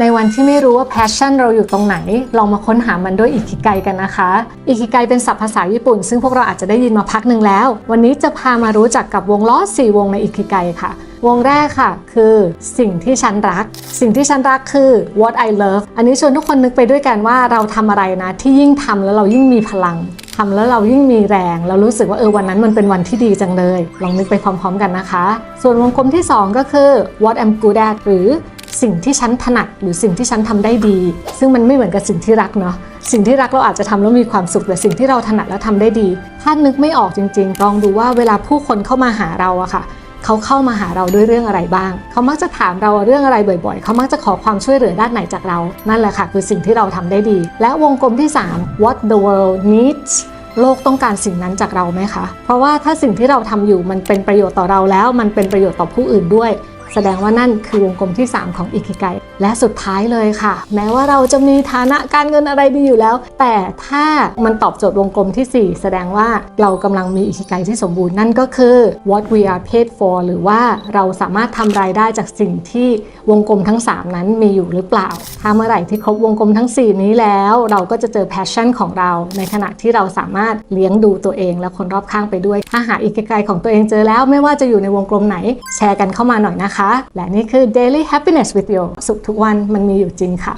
ในวันที่ไม่รู้ว่า passion เราอยู่ตรงไหน ลองมาค้นหามันด้วยอิคิไกกันนะคะ อิคิไกเป็นศัพท์ภาษาญี่ปุ่น ซึ่งพวกเราอาจจะได้ยินมาพักหนึ่งแล้ว วันนี้จะพามารู้จักกับวงล้อ 4 วงในอิคิไกค่ะ วงแรกค่ะ คือสิ่งที่ฉันรัก สิ่งที่ฉันรักคือ what I love อันนี้ชวนทุกคนนึกไปด้วยกันว่าเราทำอะไรนะ ที่ยิ่งทำแล้วเรายิ่งมีพลังทำแล้วเรายิ่งมีแรงแล้วรู้สึกว่าเออวันนั้นมันเป็นวันที่ดีจังเลย ลองนึกไปพร้อม ๆ กันนะคะ ส่วนวงกลมที่ 2 ก็คือ what I'm good at หรือ สิ่งที่ฉันถนัดหรือสิ่งที่ฉันทำได้ดี ซึ่งมันไม่เหมือนกับสิ่งที่รักเนาะสิ่งที่รักเราอาจจะทำแล้วมีความสุขแต่สิ่งที่เราถนัดแล้วทำได้ดี ถ้านึกไม่ออกจริง ๆ ลองดูว่าเวลาผู้คนเข้ามาหาเราอะค่ะเขาเข้ามาหาเราด้วยเรื่องอะไรบ้าง เขามักจะถามเราเรื่องอะไรบ่อยๆ เขามักจะขอความช่วยเหลือด้านไหนจากเรา นั่นแหละค่ะ คือสิ่งที่เราทำได้ดี และวงกลมที่ 3 what the world needs โลกต้องการสิ่งนั้นจากเราไหมคะ เพราะว่าถ้าสิ่งที่เราทำอยู่มันเป็นประโยชน์ต่อเราแล้ว มันเป็นประโยชน์ต่อผู้อื่นด้วย แสดงว่านั่นคือวงกลมที่ 3 ของอิคิไกและสุดท้ายเลยค่ะ แม้ว่าเราจะมีฐานะการเงินอะไรดีอยู่แล้ว แต่ถ้ามันตอบโจทย์วงกลมที่ 4 แสดงว่าเรากำลังมีอิคิไกที่สมบูรณ์นั่นก็คือ what we are paid for หรือว่าเราสามารถทำรายได้จากสิ่งที่วงกลมทั้ง 3 นั้นมีอยู่หรือเปล่า ถ้าเมื่อไหร่ที่ครบวงกลมทั้ง 4 นี้แล้ว เราก็จะเจอ passion ของเรา ในขณะที่เราสามารถเลี้ยงดูตัวเองและคนรอบข้างไปด้วย ถ้าหาอิคิไกของตัวเองเจอแล้ว ไม่ว่าจะอยู่ในวงกลมไหน แชร์กันเข้ามาหน่อยนะคะ และนี่คือ daily happiness with you สุขทุกวันมันมีอยู่จริงค่ะ